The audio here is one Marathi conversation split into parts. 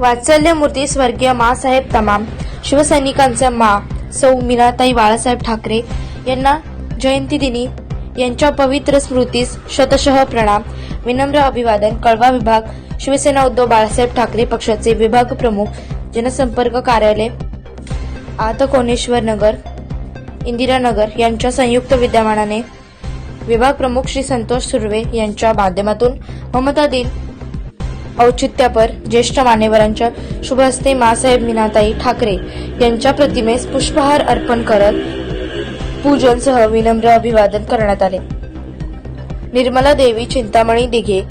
वात्सल्य मूर्ती स्वर्गीय मासाहेब तमाम. शिवसैनिकांचे मा सौ मीनाताई बाळासाहेब ठाकरे यांना जयंतीदिनी यांच्या पवित्र स्मृतीस शतशः प्रणाम. विनम्र अभिवादन कळवा विभाग शिवसेना उद्धव बाळासाहेब ठाकरे पक्षाचे विभाग प्रमुख जनसंपर्क कार्यालय आत कोणेश्वर नगर इंदिरानगर यांच्या संयुक्त विद्यमानाने विभाग प्रमुख श्री संतोष सुर्वे यांच्या माध्यमातून ममता दिन औचित्यापर ज्येष्ठ मान्यवरांच्या शुभहस्ते मासाहेब मीनाताई ठाकरे यांच्या प्रतिमेस पुष्पहार अर्पण करत पूजनसह विनम्र अभिवादन करण्यात आले. निर्मला देवी चिंतामणी दिघे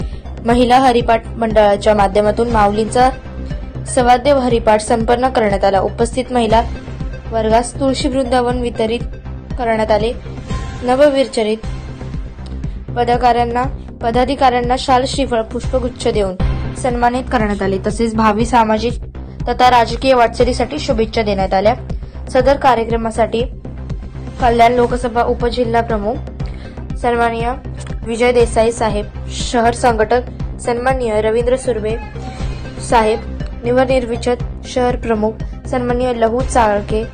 महिला हरिपाठ मंडळाच्या माध्यमातून माऊलींचा सवाद्य हरिपाठ संपन्न करण्यात आला. उपस्थित महिला वर्गास तुळशी वृंदावन वितरित करण्यात आले. नवविरचरित पदाधिकाऱ्यांना पदाधिकाऱ्यांना शाल श्रीफळ पुष्पगुच्छ देऊन सन्मानित करण्यात आले. तसेच भावी सामाजिक तथा राजकीय वाटचालीसाठी शुभेच्छा देण्यात आल्या. सदर कार्यक्रमासाठी कल्याण लोकसभा उपजिल्हा प्रमुख सन्माननीय विजय देसाई साहेब शहर संघटक सन्माननीय रवींद्र सुर्वे साहेब निवडनिर्विचत शहर प्रमुख सन्माननीय लहू चाळके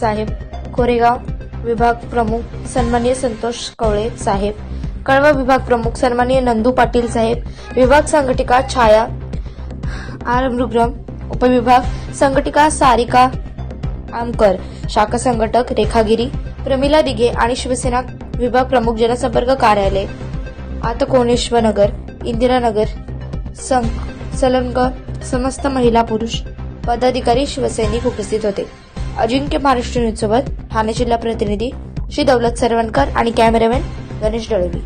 साहेब कोरेगाव विभाग प्रमुख सन्माननीय संतोष कवळे साहेब कळवा विभाग प्रमुख सन्माननीय नंदू पाटील साहेब विभाग संघटिका छाया आर उपविभाग संघटिका सारिका आमकर शाखा संघटक रेखागिरी प्रमिला दिघे आणि शिवसेना विभाग प्रमुख जनसंपर्क कार्यालय आता कोणेश्वर नगर इंदिरानगर संघ सलंग समस्त महिला पुरुष पदाधिकारी शिवसैनिक उपस्थित होते. अजिंक्य महाराष्ट्र न्यूज सोबत ठाणे जिल्हा प्रतिनिधी श्री दौलत सरवणकर आणि कॅमेरामॅन गणेश डळवी.